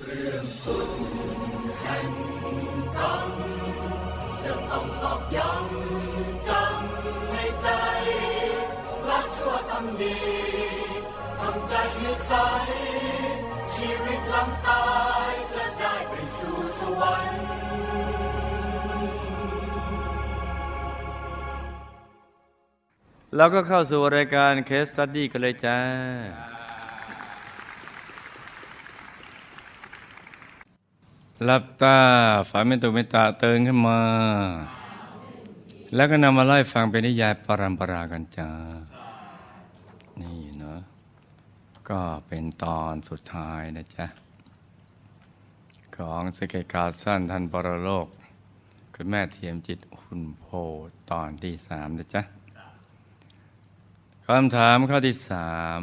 จะต้องตอกย้ำจำในใจรักชั่วทำดีทำใจให้ใส ชีวิตลำตายจะได้ไปสู่สวรรค์เราก็เข้าสู่รายการเคส e ั t ดี้กันเลยจ้า หลับตาฝันเป็นตุเป็นตาเตือนขึ้นมา แล้วก็นำมาไล่ฟังเป็นนิยายปรัมปรากันจ้า นี่เนาะก็เป็นตอนสุดท้ายนะจ๊ะ ของสเกตการสั้นทันปรโลก คุณแม่เทียมจิตหุ่นโพตอนที่สามนะจ๊ะคำถามข้อที่สาม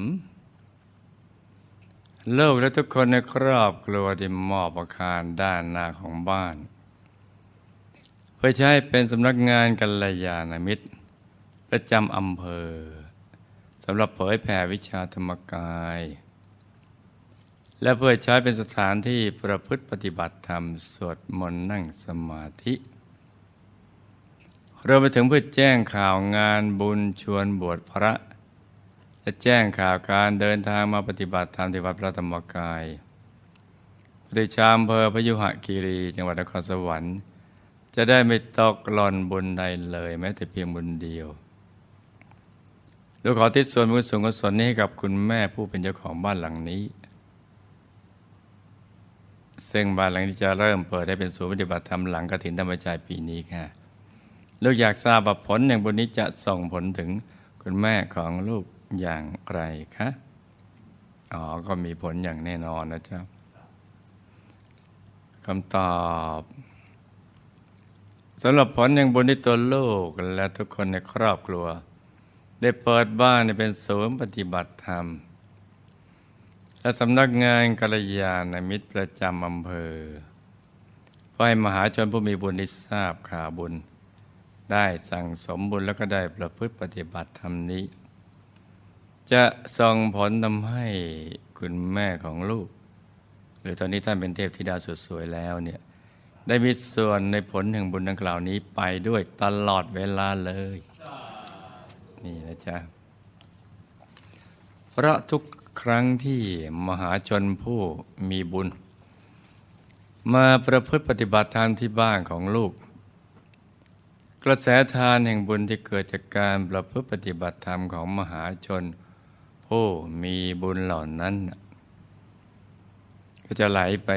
ลูกและทุกคนในครอบครัวได้มอบอาคารด้านหน้าของบ้าน เพื่อใช้เป็นสำนักงานกัลยาณมิตรประจำอำเภอสำหรับเผยแผ่วิชาธรรมกาย และเพื่อใช้เป็นสถานที่ประพฤติปฏิบัติธรรมสวดมนต์นั่งสมาธิรวมไปถึงเพื่อแจ้งข่าวงานบุญชวนบวชพระ และแจ้งข่าวการเดินทางมาปฏิบัติธรรมที่วัดพระธรรมกายปฏิชาอำเภอพยุหคีรีจังหวัดนครสวรรค์ จะได้ไม่ตกหล่อนบุญใดเลย แม้แต่เพียงบุญเดียวดูกขอทิศส่วนบุญส่วนกุศลนี้ให้กับคุณแม่ผู้เป็นเจ้าของบ้านหลังนี้ ซึ่งบ้านหลังนี้จะเริ่มเปิดให้เป็นศูนย์ปฏิบัติธรรมหลังกฐินธรรมจายปีนี้ค่ะลูกอยากทราบว่าผลแห่างบุญนี้จะส่งผลถึงคุณแม่ของลูก อย่างไรคะ อ๋อ ก็มีผลอย่างแน่นอนนะเจ้าคำตอบสำหรับผลแห่างบุญที่ตัวลูกและทุกคนในครอบครัว ได้เปิดบ้านให้เป็นศูนย์ปฏิบัติธรรม และสำนักงานกัลยาณมิตรประจำอำเภอเพื่อให้มหาชนผู้มีบุญได้ทราบข่าวบุญ ได้สั่งสมบุญแล้วก็ได้ประพฤติปฏิบัติธรรมนี้ จะส่งผลทำให้คุณแม่ของลูก หรือตอนนี้ท่านเป็นเทพธิดาสุดสวยแล้วเนี่ยได้มีส่วนในผลแห่งบุญดังกล่าวนี้ไปด้วยตลอดเวลาเลย นี่นะจ๊ะเพราะทุกครั้งที่มหาชนผู้มีบุญ มาประพฤติปฏิบัติธรรมที่บ้านของลูก กระแสทานแห่งบุญที่เกิดจากการประพฤติปฏิบัติธรรมของมหาชน ผู้มีบุญเหล่านั้น ก็จะไหลไป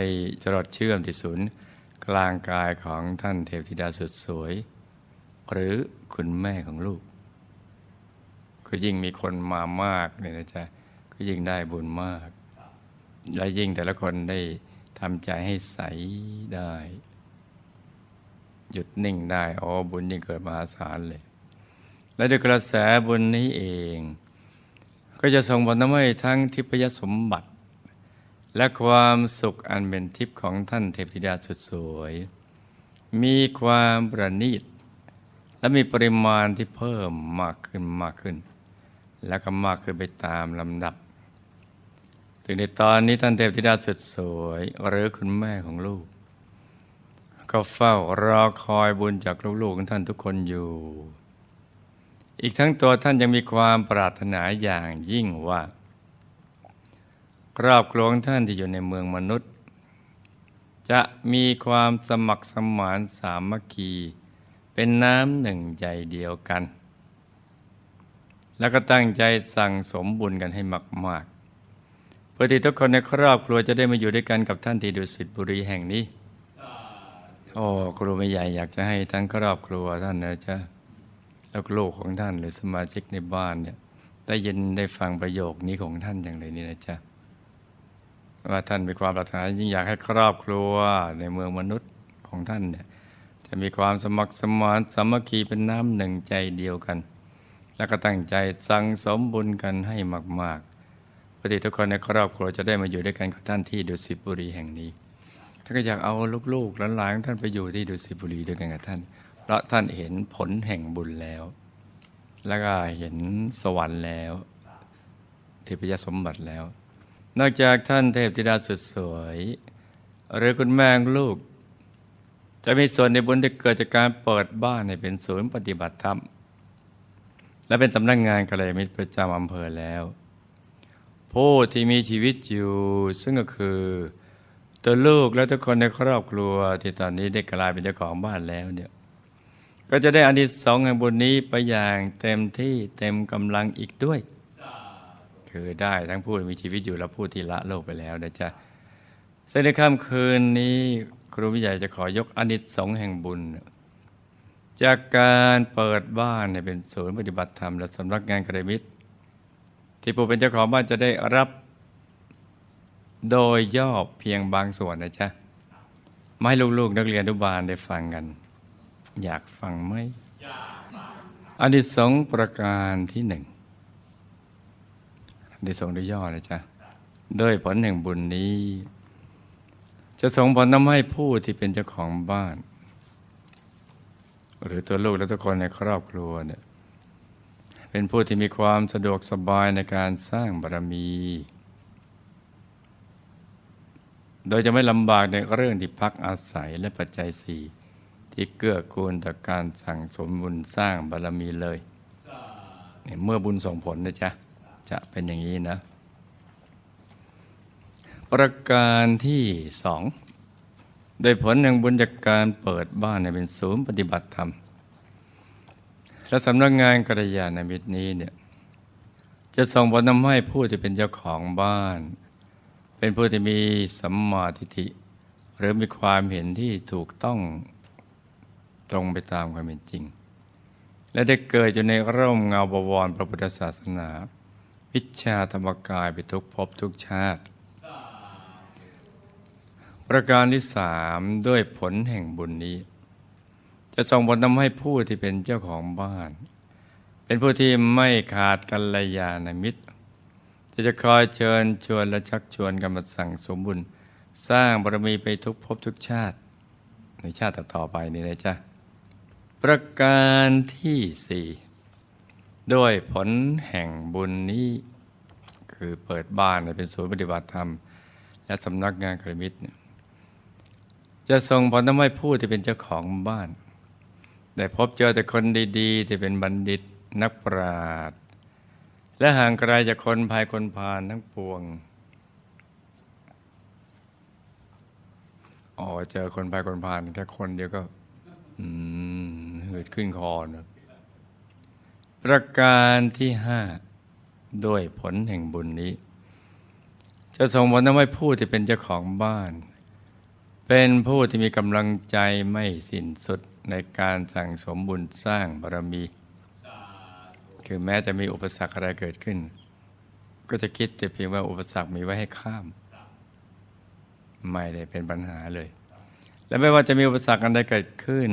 จรดเชื่อมที่ศูนย์กลางกายของท่านเทพธิดาสุดสวย หรือคุณแม่ของลูก ก็ยิ่งมีคนมามากเนี่ยนะจ๊ะก็ยิ่งได้บุญมาก และยิ่งแต่ละคนได้ทำใจให้ใสได้ หยุดนิ่งได้อ๋อบุญยิ่งเกิดมหาศาลเลย และด้วยกระแสบุญนี้เอง ก็จะส่งผลทำให้ทั้งทิพยสมบัติ และความสุขอันเป็นทิพย์ของท่านเทพธิดาสุดสวย มีความประณีต และมีปริมาณที่เพิ่มมากขึ้นมากขึ้น แล้วก็มากขึ้นไปตามลำดับถึงในตอนนี้ท่านเทพธิดาสุดสวยหรือคุณแม่ของลูก ก็เฝ้ารอคอยบุญจากลูกๆของท่านทุกคนอยู่ อีกทั้งตัวท่านยังมีความปรารถนาอย่างยิ่งว่า ครอบครัวท่านที่อยู่ในเมืองมนุษย์ จะมีความสมัครสมานสามัคคี เป็นน้ำหนึ่งใจเดียวกัน แล้วก็ตั้งใจสั่งสมบุญกันให้มาก ๆ เพื่อที่ทุกคนในครอบครัวจะได้มาอยู่ด้วยกันกับท่านที่ดุสิตบุรีแห่งนี้ โอ้ครูไม่ใหญ่อยากจะให้ทั้งครอบครัวท่านนะจ๊ะ แล้วก็ลูกของท่านหรือสมาชิกในบ้านเนี่ยได้ยินได้ฟังประโยคนี้ของท่านอย่างไรนี่นะจ๊ะว่าท่านมีความปรารถนายิ่งอยากให้ครอบครัวในเมืองมนุษย์ของท่านเนี่ยจะมีความสมัครสมานสามัคคีเป็นน้ำหนึ่งใจเดียวกัน แล้วก็ตั้งใจสั่งสมบุญกันให้มากๆเพื่อที่ทุกคนในครอบครัวจะได้มาอยู่ด้วยกันกับท่านที่ดุสิตบุรีแห่งนี้ท่านก็อยากเอาลูกๆหลานๆของท่านไปอยู่ที่ดุสิตบุรีด้วยกันกับท่าน ราะท่านเห็นผลแห่งบุญแล้ว แล้วก็เห็นสวรรค์แล้วเทพยสมบัติแล้ว นอกจากท่านเทพธิดาสุดสวย หรือคุณแม่ลูก จะมีส่วนในบุญที่เกิดจากการเปิดบ้านให้เป็นศูนย์ปฏิบัติธรรม และเป็นสำนักงงานกัลยาณมิตรประจำอำเภอแล้ว ผู้ที่มีชีวิตอยู่ ซึ่งก็คือตัวลูกและทุกคนในครอบครัวที่ตอนนี้ได้กลายเป็นเจ้าของบ้านแล้วเนี่ย ก็จะได้อานิสงส์แห่งบุญนี้ไปอย่างเต็มที่เต็มกำลังอีกด้วย คือได้ทั้งผู้มีชีวิตอยู่และผู้ที่ละโลกไปแล้วนะจ๊ะซึ่งในค่ำคืนนี้ครูวิใหญ่จะขอยกอนิสงส์แห่งบุญ จากการเปิดบ้านให้เป็นศูนย์ปฏิบัติธรรมและสำนักงานกระมิตร ที่ผู้เป็นเจ้าของบ้านจะได้รับโดยย่อเพียงบางส่วนนะจ๊ะไมาให้ลูกๆนักเรียนอนุบาลได้ฟังกัน อยากฟังไหมอานิสงประการที่หนึ่งได้ส่งด้วยย่อนะจ๊ะด้วยผลแห่งบุญนี้ จะส่งผลทำให้ผู้ที่เป็นเจ้าของบ้าน หรือตัวลูกและทุกคนในครอบครัวเนี่ยเป็นผู้ที่มีความสะดวกสบายในการสร้างบารมี โดยจะไม่ลำบากในเรื่องที่พักอาศัยและปัจจัยสี่ ที่เกื้อกูลต่อการสั่งสมบุญสร้างบารมีเลยเนี่ยเมื่อบุญส่งผลนะจ๊ะ จะเป็นอย่างนี้นะ ประการที่สองโดยผลแห่งบุญจากการเปิดบ้านให้เป็นศูนย์ปฏิบัติธรรม และสำนักงานกัลยาณมิตรนี้เนี่ยจะส่งผลทำให้ผู้ที่เป็นเจ้าของบ้าน เป็นผู้ที่มีสัมมาทิฏฐิ หรือมีความเห็นที่ถูกต้อง ตรงไปตามความเป็นจริง และได้เกิดอยู่ในร่มเงาบวรพระพุทธศาสนา วิชาธรรมกายไปทุกภพทุกชาติ ประการที่สามด้วยผลแห่งบุญนี้ จะส่งผลทำให้ผู้ที่เป็นเจ้าของบ้าน เป็นผู้ที่ไม่ขาดกัลยาณมิตรที่จะคอยเชิญชวนและชักชวนกันมาสั่งสมบุญสร้างบารมีไปทุกภพทุกชาติ ในชาติต่อไปนี่นะจ๊ะ ประการที่สี่ด้วยผลแห่งบุญนี้ คือเปิดบ้านเป็นศูนย์ปฏิบัติธรรม และสำนักงานกระมิตรจะส่งผลทำให้ผู้ที่เป็นเจ้าของบ้าน ได้พบเจอแต่คนดีๆ ที่เป็นบัณฑิตนักปราชญ์และห่างไกลจากคนภายคนพาลทั้งปวงอ๋อเจอคนภายคนพาลแค่คนเดียวก็ อืม หืดขึ้นคอนะประการที่ห้าด้วยผลแห่งบุญนี้ จะส่งผลทำให้ผู้ที่เป็นเจ้าของบ้าน เป็นผู้ที่มีกำลังใจไม่สิ้นสุดในการสั่งสมบุญสร้างบารมี คือแม้จะมีอุปสรรคอะไรเกิดขึ้น ก็จะคิดแต่เพียงว่าอุปสรรคมีไว้ให้ข้าม ไม่ได้เป็นปัญหาเลย และไม่ว่าจะมีอุปสรรคอันใดเกิดขึ้น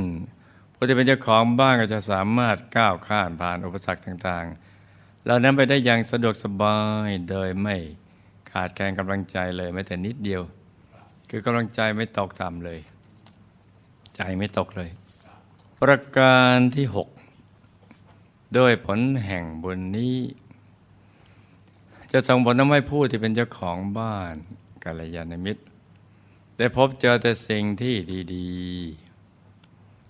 ผู้ที่เป็นเจ้าของบ้านก็จะสามารถก้าวข้ามผ่านอุปสรรคต่างๆ เหล่านั้นไปได้อย่างสะดวกสบายโดยไม่ขาดแคลนกำลังใจเลยแม้แต่นิดเดียว คือกำลังใจไม่ตกต่ำเลย ใจไม่ตกเลย ประการที่หกด้วยผลแห่งบุญนี้ จะส่งผลทำให้ผู้ที่เป็นเจ้าของบ้านกัลยาณมิตร ได้พบเจอแต่สิ่งที่ดี ๆ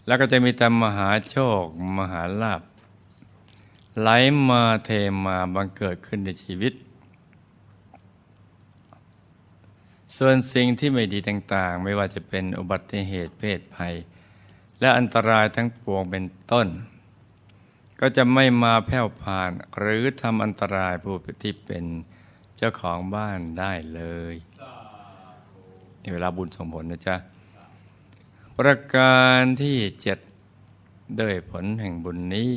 แล้วก็จะมีแต่มหาโชค มหาลาภไหลมาเทมาบังเกิดขึ้นในชีวิต ส่วนสิ่งที่ไม่ดีต่าง ๆ ไม่ว่าจะเป็นอุบัติเหตุเพศภัย และอันตรายทั้งปวงเป็นต้น ก็จะไม่มาแผ่วผ่าน หรือทำอันตรายผู้ที่เป็นเจ้าของบ้านได้เลย ในเวลาบุญส่งผลนะจ๊ะ ประการที่เจ็ดด้วยผลแห่งบุญนี้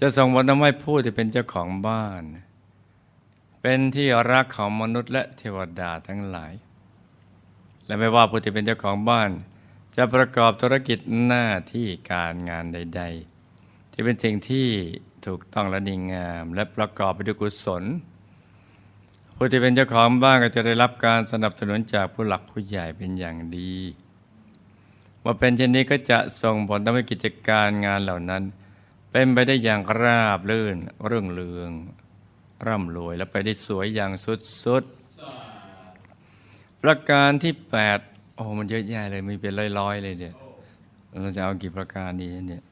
จะส่งผลทำให้ผู้ที่เป็นเจ้าของบ้าน เป็นที่รักของมนุษย์และเทวดาทั้งหลาย และไม่ว่าผู้ที่เป็นเจ้าของบ้าน จะประกอบธุรกิจหน้าที่การงานใด ๆ ที่เป็นสิ่งที่ถูกต้องและดีงาม และประกอบไปด้วยกุศลผู้ที่เป็นเจ้าของบ้านก็จะได้รับการสนับสนุนจากผู้หลักผู้ใหญ่เป็นอย่างดี ว่าเป็นเช่นนี้ก็จะส่งผลทำให้กิจการงานเหล่านั้น เป็นไปได้อย่างราบรื่นเรื่องเรือง ร่ำรวยและไปได้สวยอย่างสุดๆประการที่แปดโอ้มันเยอะแยะเลยมีเป็นร้อยๆเลยเนี่ยเราจะเอากี่ประการดีเนี่ย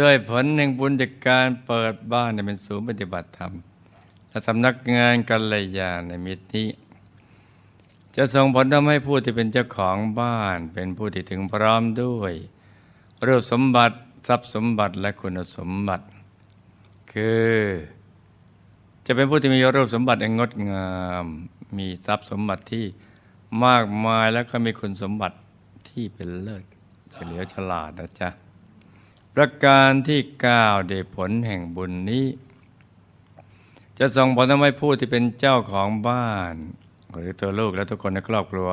ด้วยผลแห่งบุญจากการเปิดบ้านเนี่ยเป็นศูนย์ปฏิบัติธรรม และสำนักงานกัลยาณมิตรนี้ จะส่งผลทำให้ผู้ที่เป็นเจ้าของบ้าน เป็นผู้ที่ถึงพร้อมด้วยรูปสมบัติทรัพย์สมบัติและคุณสมบัติ คือ จะเป็นผู้ที่มีรูปสมบัติอันงดงาม มีทรัพย์สมบัติที่มากมายแล้วก็มีคุณสมบัติที่เป็นเลิศเฉลียวฉลาดนะจ๊ะประการที่เก้าได้ผลแห่งบุญนี้ จะส่งผลทำให้ผู้ที่เป็นเจ้าของบ้าน หรือตัวลูกและทุกคนในครอบครัว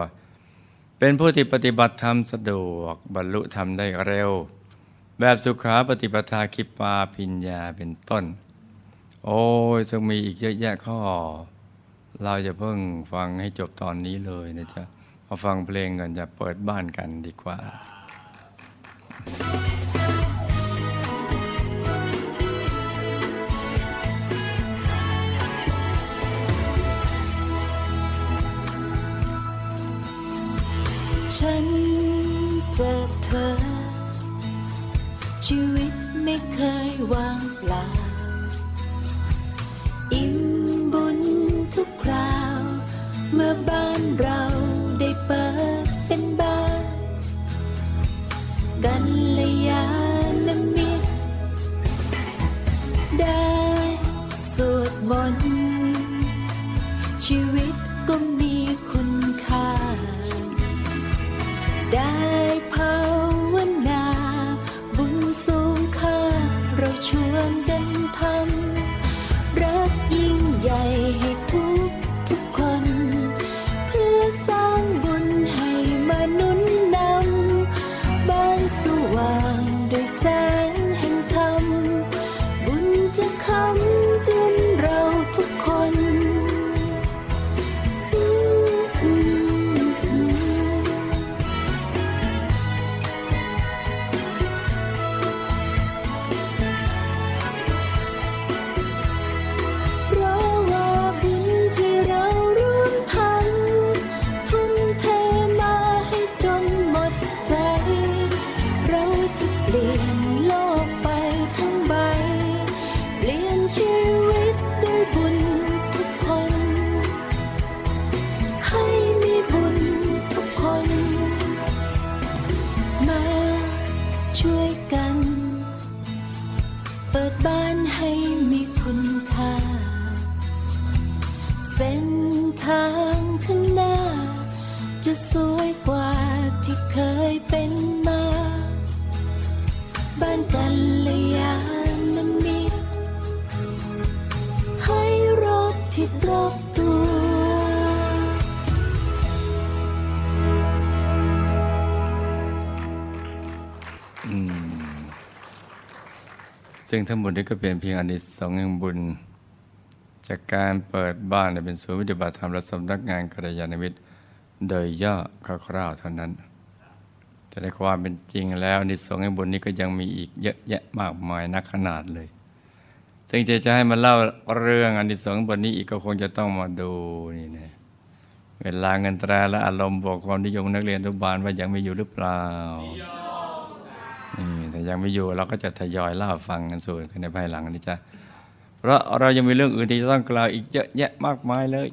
เป็นผู้ที่ปฏิบัติธรรมสะดวกบรรลุธรรมได้เร็ว แบบสุขาปฏิปทาคิปาพิญญาเป็นต้น โอ้ยจะมีอีกเยอะแยะข้อ เราจะเพิ่งฟังให้จบตอนนี้เลยนะจ๊ะมาฟังเพลงกันจะเปิดบ้านกันดีกว่าฉั เจอเธอ ชีวิตไม่เคยว่างเปล่า อิ่มบุญทุกคราว เมื่อบ้า เป็นมา บ้านกันเลยยานมิตรให้รอบทิศรอบตัวซึ่งทั้งหมดนี้ก็เป็นเพียงอานิสงส์แห่งบุญ จากการเปิดบ้านให้เป็นศูนย์ปฏิบัติธรรมและสำนักงานกัลยาณมิตร โดยย่อคร่าวๆเท่านั้น แต่ในความเป็นจริงแล้วนิสงส์แห่งบุญนี้ก็ยังมีอีกเยอะแยะมากมายนักขนาดเลย ซึ่งจะจะให้มาเล่าเรื่องอนิสงส์บนนี้อีกก็คงจะต้องมาดูนี่นะเวลาเงินตราและอารมณ์บอกความนิยมนักเรียนอนุบาลว่ายังมีอยู่หรือเปล่าอืมแต่ยังไม่อยู่เราก็จะทยอยเล่าฟังกันสู่กันในภายหลังนี่จ้ะเพราะเรายังมีเรื่องอื่นที่จะต้องกล่าวอีกเยอะแยะมากมายเลย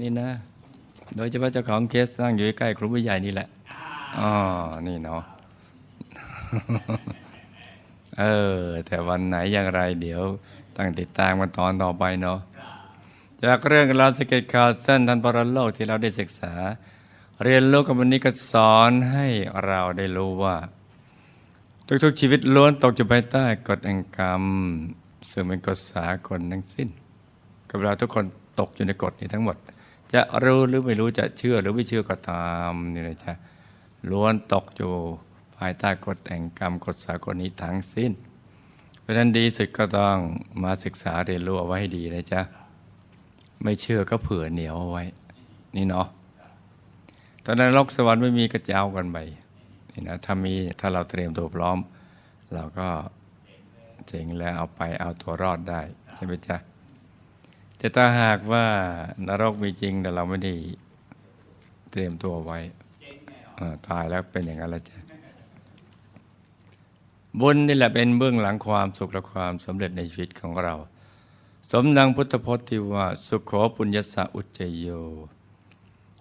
นี่นะ โดยเฉพาะเจ้าของเคสนั่งอยู่ใกล้ครูผู้ใหญ่นี่แหละ อ๋อ นี่เนาะ เออ แต่วันไหนอย่างไรเดี๋ยวตั้งติดตามกันตอนต่อไปเนาะ จากเรื่องราวสเก็ตข่าวสั้นทันปรโลกที่เราได้ศึกษา เรียนรู้กับวันนี้ก็สอนให้เราได้รู้ว่า ทุกๆชีวิตล้วนตกอยู่ภายใต้กฎแห่งกรรมซึ่งเป็นกฎสากลทั้งสิ้น กับเราทุกคนตกอยู่ในกฎนี้ทั้งหมด จะรู้หรือไม่รู้จะเชื่อหรือไม่เชื่อก็ตามนี่นะจ๊ะ ล้วนตกอยู่ภายใต้กฎแห่งกรรมกฎสากลนี้ทั้งสิ้น เพราะฉะนั้นดีสุดก็ต้องมาศึกษาเรียนรู้เอาไว้ให้ดีนะจ๊ะ ไม่เชื่อก็เผื่อเหนียวเอาไว้ นี่เนาะตอนนั้นโลกสวรรค์ไม่มีกระเจ้ากันไปนี่นะถ้ามีถ้าเราเตรียมตัวพร้อม เราก็เจ๋งแล้วเอาไปเอาตัวรอดได้ใช่ไหมจ๊ะแต่ถ้าหากว่านรกมีจริงแต่เราไม่ได้เตรียมตัวไว้ ตายแล้วเป็นอย่างนั้นแล้วจ้ะบุญนี่แหละเป็นเบื้องหลังความสุขและความสำเร็จในชีวิตของเรา สมดังพุทธพจน์ที่ว่า สุขโขปุญญสะอุจจโย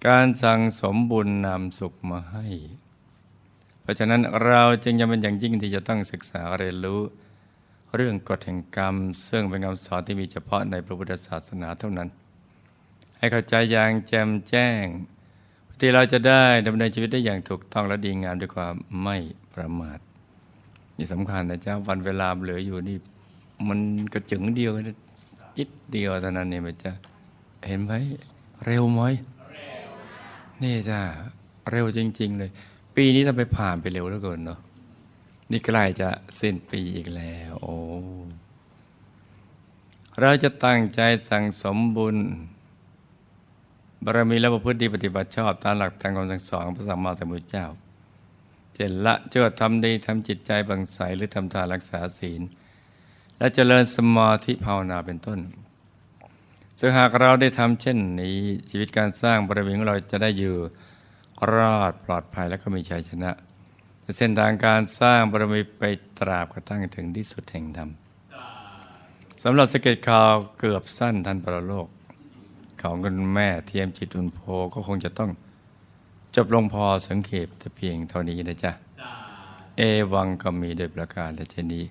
การสั่งสมบุญนำสุขมาให้ เพราะฉะนั้นเราจึงจำเป็นอย่างยิ่งที่จะต้องศึกษาเรียนรู้ เรื่องกฎแห่งกรรม ซึ่งเป็นคำสอนที่มีเฉพาะในพระพุทธศาสนาเท่านั้น ให้เข้าใจอย่างแจ่มแจ้ง ที่เราจะได้ดำเนินชีวิตได้อย่างถูกต้องและดีงามด้วยความไม่ประมาทนี่สำคัญนะจ้าวันเวลาเหลืออยู่นี่ มันกระจึงเดียวนะจิตเดียวเท่านั้นเนี่ยมันจะเห็นไหมเร็วไหมนี่จ้าเร็วจริง ๆ เลย ปีนี้ทำไปผ่านไปเร็วเหลือเกินเนาะนี่ใกล้จะสิ้นปีอีกแล้ว โอ้เราจะตั้งใจสั่งสมบุญ บารมีและประพฤติปฏิบัติชอบตามหลักทางคำสั่งสอนของพระสัมมาสัมพุทธเจ้าเจนละเจ้าทำดีทำจิตใจบางใสหรือทำทานรักษาศีล และเจริญสมาธิภาวนาเป็นต้นซึ่งหากเราได้ทำเช่นนี้ชีวิตการสร้างบารมีของเราจะได้อยู่รอดปลอดภัยและก็มีชัยชนะเส้นทางการสร้างบารมีไปตราบกระทั่งถึงที่สุดแห่งธรรมสำหรับสเก็ตข่าวเกือบสั้นทันประโลก ของคุณแม่เทียมจิตอุนโพก็คงจะต้องจบลงพอสังเขปแต่เพียงเท่านี้นะจ๊ะ เอวังก็มีโดยประการและเช่นนี้